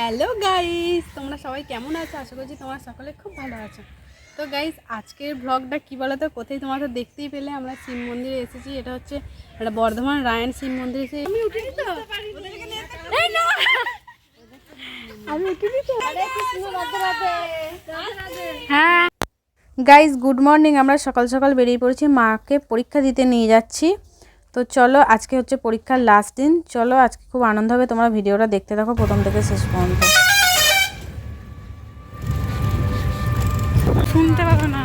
Hello guys, তোমরা সবাই কেমন আছো? আশা করছি তোমরা সকলে খুব ভালো আছো। তো গাইস, আজকের ব্লগটা কী বলো তো কোথায় তোমরা তো দেখতেই পেলে, আমরা শিব মন্দিরে এসেছি। এটা হচ্ছে একটা বর্ধমান রায়ন শিব মন্দিরে এসে আমি উঠিনি তো। আমি উঠিনি তো। হ্যাঁ। Guys, good morning. আমরা সকাল সকাল বেরিয়ে পড়েছি। মাকে পরীক্ষা দিতে নিয়ে যাচ্ছি। তো চলো আজকে হচ্ছে পরীক্ষার লাস্ট দিন। চলো আজকে খুব আনন্দ হবে, তোমরা ভিডিওটা দেখতে দেখো প্রথম থেকে শেষ পর্যন্ত। শুনতে পাবো না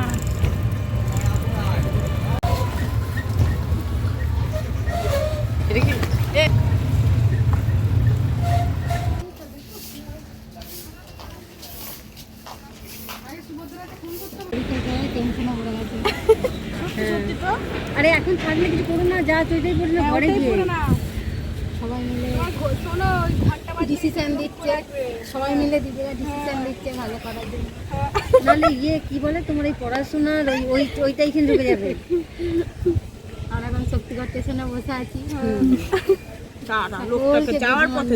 আরে এখন থাকলে কিছু করো না যা চইটাই পড়ল ঘরে গিয়ে। সবাই মিলে ডিসিশন দিচ্ছে। সবাই মিলে দিদিরা ডিসিশন দিচ্ছে ভালো করার জন্য। নাহলে ইয়ে কি বলে তোমার এই পড়াশোনার ওই ওই ওইটাই কিন্তু ঢুকে যাবে। আর এখন শক্তিগড় স্টেশনে বসে আছি। যাওয়ার পথে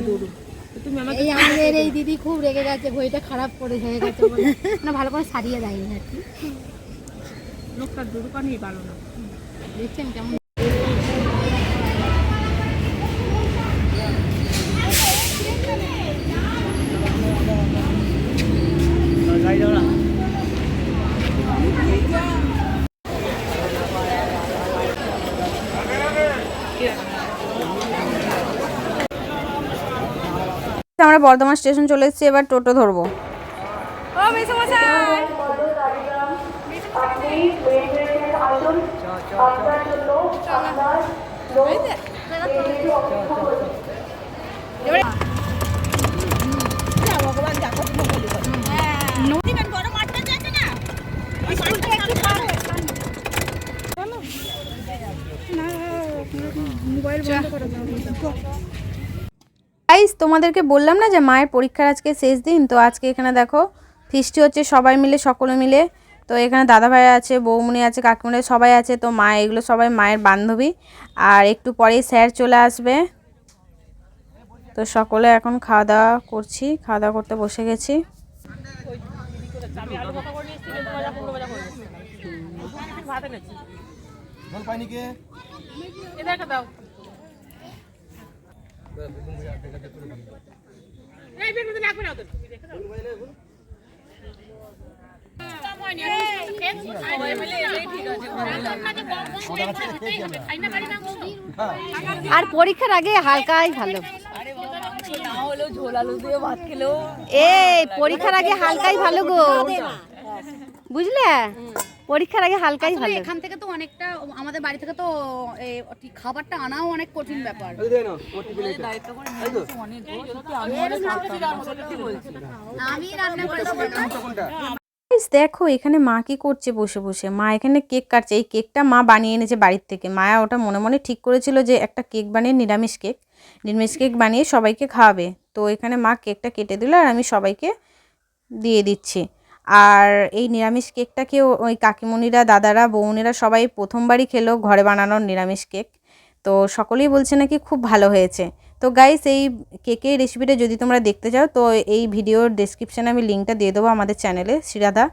না। এই আমাদের এই দিদি খুব রেগে গেছে বইটা খারাপ করে হয়ে গেছে বলে। না ভালো করে সারিয়ে দেয়নি আর কি। লোকটা দোকানই ভালো না। দেখছেন কেমন আমরা বর্ধমান স্টেশন চলে এসেছি এবার টোটো ধরবো। ও মেসমশাই গাইস তোমাদেরকে বললাম না যে মায়ের পরীক্ষার আজকে শেষ দিন? তো আজকে এখানে দেখো, ফিস্টি হচ্ছে সবাই মিলে, সকলে মিলে। তো এখানে দাদা ভাই আছে, বৌমনি আছে, কাকিমুনি, সবাই আছে। তো মা, এগুলো সবাই মায়ের বান্ধবী। আর একটু পরেই স্যার চলে আসবে। তো সকলে এখন খাওয়া দাওয়া করছি, খাওয়া দাওয়া করতে বসে গেছি। আর পরীক্ষার আগে হালকাই ভালো। এই পরীক্ষার আগে হালকাই ভালো গো। বুঝলে? পরীক্ষার আগে হালকাই ভালো। এখান থেকে তো অনেকটা আমাদের বাড়ি থেকে তো ঠিক খাবারটা আনাও অনেক কঠিন ব্যাপার। আমি রান্না গাইস দেখো এখানে মা কি করছে বসে বসে। মা এখানে কেক কাটছে। এই কেকটা মা বানিয়ে এনেছে বাড়ির থেকে। মায়া ওটা মনে মনে ঠিক করেছিল যে একটা কেক বানিয়ে নিরামিষ কেক নিরামিষ কেক বানিয়ে সবাইকে খাওয়াবে। তো এখানে মা কেকটা কেটে দিল আর আমি সবাইকে দিয়ে দিচ্ছি। আর এই নিরামিষ কেকটাকে ওই কাকিমণিরা, দাদারা বৌনিরা সবাই প্রথমবারই খেলো ঘরে বানানোর নিরামিষ কেক। তো সকলেই বলছে নাকি খুব ভালো হয়েছে। তো গাইস এই কেকের রেসিপিটা যদি তোমরা দেখতে চাও, তো এই ভিডিওর ডেসক্রিপশানে আমি লিঙ্কটা দিয়ে দেবো আমাদের চ্যানেলে শ্রীরাধা।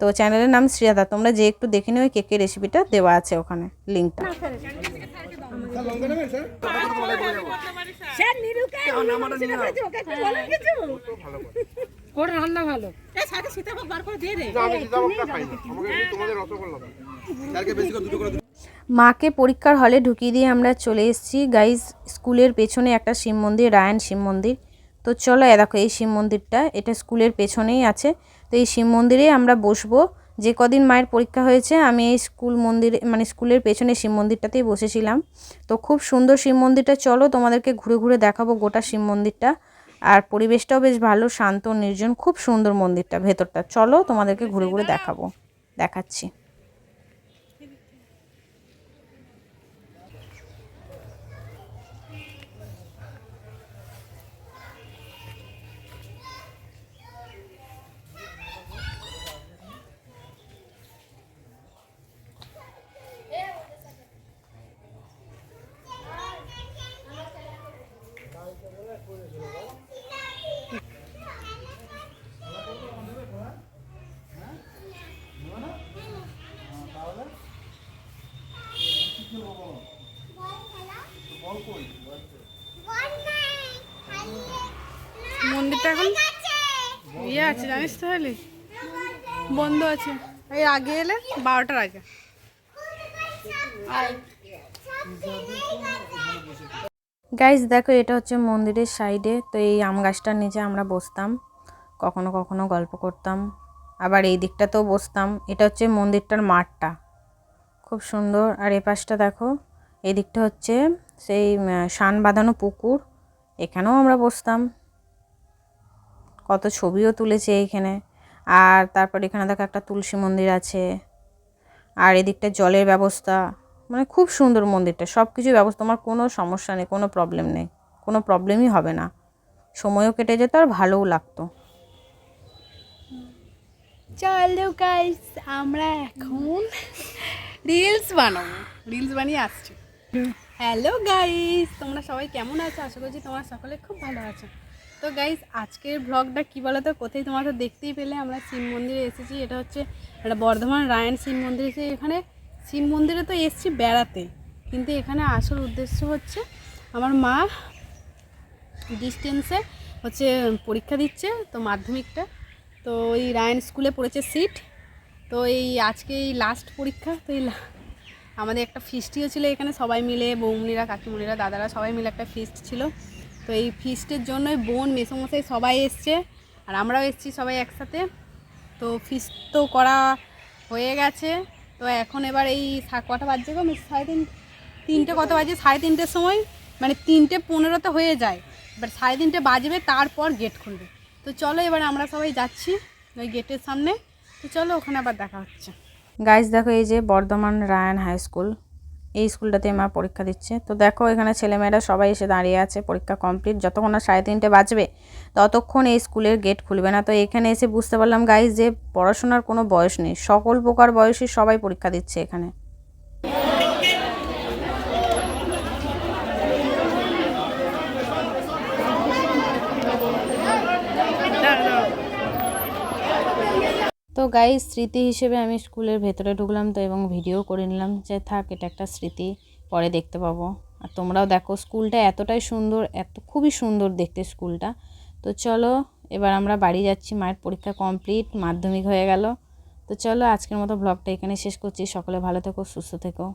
তো চ্যানেলের নাম শ্রীরাধা। তোমরা যে একটু দেখে নিও ওই কেকের রেসিপিটা দেওয়া আছে ওখানে লিঙ্কটা ওর রান্না ভালো। এই সাথে সীতাভোগ বার করে দিয়ে দে। আমি সীতাভোগটা খাই না আমাকে তোমাদের রসগোল্লা দাও কালকে বেশি করে দুটো করে মাকে পরীক্ষার হলে ঢুকিয়ে দিয়ে আমরা চলে এসেছি। গাইজ স্কুলের পেছনে একটা শিব মন্দির রায়ন শিব মন্দির। তো চলো এ দেখো এই শিব মন্দিরটা এটা স্কুলের পেছনেই আছে। তো এই শিব মন্দিরে আমরা বসবো। যে কদিন মায়ের পরীক্ষা হয়েছে আমি এই স্কুল মন্দিরে মানে স্কুলের পেছনে শিব মন্দিরটাতেই বসেছিলাম। তো খুব সুন্দর শিব মন্দিরটা। চলো তোমাদেরকে ঘুরে ঘুরে দেখাবো গোটা শিব মন্দিরটা। আর পরিবেশটাও বেশ ভালো, শান্ত, নির্জন, খুব সুন্দর মন্দিরটা ভেতরটা। চলো তোমাদেরকে ঘুরে ঘুরে দেখাবো। দেখাচ্ছি। মন্দিরটা এখন? ইয়ে আছে, জানিস বন্ধ আছে। এই আগে এলে, বারোটার আগে। গাইজ দেখো, এটা হচ্ছে মন্দিরের সাইডে। তো এই আম গাছটার নিচে আমরা বসতাম। কখনো কখনো গল্প করতাম। আবার এই দিকটাতেও বসতাম। এটা হচ্ছে মন্দিরটার মাঠটা। খুব সুন্দর। আর এ পাশটা দেখো এই দিকটা হচ্ছে সেই শান বাঁধানো পুকুর, এখানেও আমরা বসতাম। কত ছবিও তুলেছে এইখানে। আর তারপর এখানে দেখো একটা তুলসী মন্দির আছে। আর এদিকটা জলের ব্যবস্থা। মানে খুব সুন্দর মন্দিরটা। সব কিছু ব্যবস্থা। তোমার কোনো সমস্যা নেই, কোনো প্রবলেম নেই। কোনো প্রবলেমই হবে না। সময়ও কেটে যেত আর ভালোও লাগতো। চলো গাইস আমরা এখন রিলস বানাবো। রিলস বানিয়ে আসছি। হ্যালো গাইস, তোমরা সবাই কেমন আছো? আশা করছি তোমরা সকলে খুব ভালো আছো। তো গাইস, আজকের ব্লগটা কী বলো তো কোথায় তোমরা তো দেখতেই পেলে, আমরা শিব মন্দিরে এসেছি। এটা হচ্ছে একটা বর্ধমান রায়ন শিব মন্দির। এসে এখানে শিব মন্দিরে তো এসেছি বেড়াতে। কিন্তু এখানে আসল উদ্দেশ্য হচ্ছে, আমার মা ডিস্টেন্সে হচ্ছে পরীক্ষা দিচ্ছে, তো মাধ্যমিকটা। তো এই রায়ন স্কুলে পড়েছে সিট তো এই আজকে এই লাস্ট পরীক্ষা, তো এই আমাদের একটা ফিস্টিও ছিল এখানে, সবাই মিলে, বৌমনিরা, কাকিমুনিরা, দাদারা সবাই মিলে একটা ফিস্ট ছিল। তো এই ফিস্টের জন্যই বোন, মেসোমশাই সবাই এসছে, আর আমরাও এসেছি সবাই একসাথে। তো ফিস্ট তো করা হয়ে গেছে। তো এখন এবার এই কটা বাজছে গো? সাড়ে তিন, তিনটে কত বাজে? সাড়ে তিনটের সময়? মানে তিনটে পনেরোতে হয়ে যায়। এবার সাড়ে তিনটে বাজবে, তারপর গেট খুলবে। তো চলো এবার আমরা সবাই যাচ্ছি ওই গেটের সামনে। তো চলো ওখানে আবার দেখা হচ্ছে। গাইজ দেখো এই যে বর্ধমান রায়ন হাই স্কুল। এই স্কুলটাতে মা পরীক্ষা দিচ্ছে। তো দেখো, এখানে ছেলেমেয়েরা সবাই এসে দাঁড়িয়ে আছে, পরীক্ষা কমপ্লিট যতক্ষণ না সাড়ে তিনটে বাজবে, ততক্ষণ এই স্কুলের গেট খুলবে না। তো এখানে এসে বুঝতে পারলাম গাইজ যে পড়াশোনার কোনো বয়স নেই। সকল প্রকার বয়সী সবাই পরীক্ষা দিচ্ছে এখানে। তো গাই স্মৃতি হিসেবে আমি স্কুলের ভেতরে ঢুকলাম তো এবং ভিডিও করে নিলাম যে থাক, এটা একটা স্মৃতি, পরে দেখতে পাবো। আর তোমরাও দেখো স্কুলটা এতটাই সুন্দর, এত খুবই সুন্দর দেখতে স্কুলটা। তো চলো, এবার আমরা বাড়ি যাচ্ছি, মায়ের পরীক্ষা কমপ্লিট মাধ্যমিক হয়ে গেল। তো চলো, আজকের মতো ব্লগটা এখানে শেষ করছি। সকলে ভালো থেকো, সুস্থ থেকো।